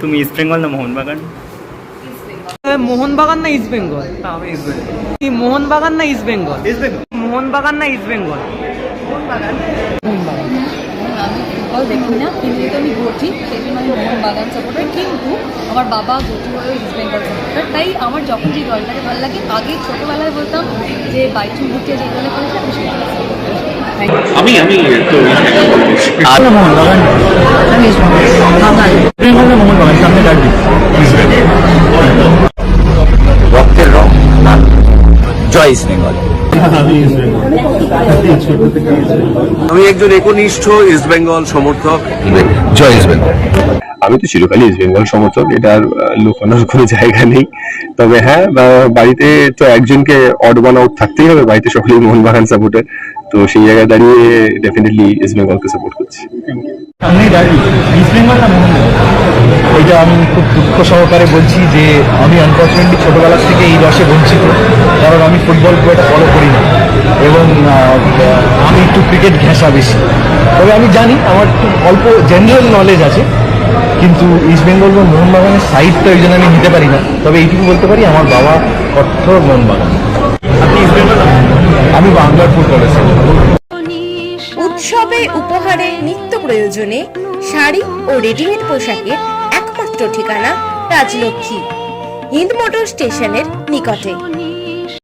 তুমি ইস্ট বেঙ্গল না মোহনবাগান মোহনবাগান না ইস্ট বেঙ্গল কি মোহনবাগান না ইস্ট বেঙ্গল ইস্ট বেঙ্গল মোহনবাগান না ইস্ট বেঙ্গল আমি ফুটবল দেখি না কিন্তু আমি ঘটি সেই জন্য আমি মোহনবাগান সাপোর্টার কিন্তু আমার বাবা ঘটি হয়ে ইস্ট বেঙ্গল সাপোর্টার তাই আমার যখন যে দলটাকে ভালো লাগে আগে ছোটোবেলায় বলতাম যে বাইচুং ভুটিয়া যে দলে আমি সেই. আমি আমি তো মোহনবাগান ইস্ট বেঙ্গল আমি একজন একনিষ্ঠ ইস্ট বেঙ্গল সমর্থক। জয় ইস্ট বেঙ্গল আমি তো চিরকালই ইস্ট বেঙ্গল সমর্থক এটার লুকানোর কোনো জায়গা নেই। তবে হ্যাঁ বাড়িতে তো একজনকে অড ওয়ান আউট থাকতেই হবে বাড়িতে সকলেই মোহনবাগান সাপোর্টার তো সেই জায়গায় দাঁড়িয়ে ডেফিনেটলি ইস্ট বেঙ্গলকে সাপোর্ট করছি। এটা আমি খুব দুঃখ সহকারে বলছি যে আমি আনফর্চুনেটলি ছোটবেলা থেকে এই রসে বঞ্চিত। কারণ আমি ফুটবল খুব একটা ফলো করি না। এবং আমি একটু ক্রিকেট ঘেঁষা বেশি। তবে আমি জানি আমার একটু অল্প জেনারেল নলেজ আছে কিন্তু ইস্ট বেঙ্গল বা মোহনবাগানের সাইডটা ওই জন্য আমি নিতে পারি না। তবে এইটুকু বলতে পারি আমার বাবা কঠোর মোহনবাগান। ইস্ট বেঙ্গল আমি বাংলার ফুটবলের উৎসবে উপহারে নিত্য প্রয়োজনে শাড়ি ও রেডিমেড পোশাকের একমাত্র ঠিকানা রাজলক্ষ্মী হিন্দ মোটর স্টেশনের নিকটে।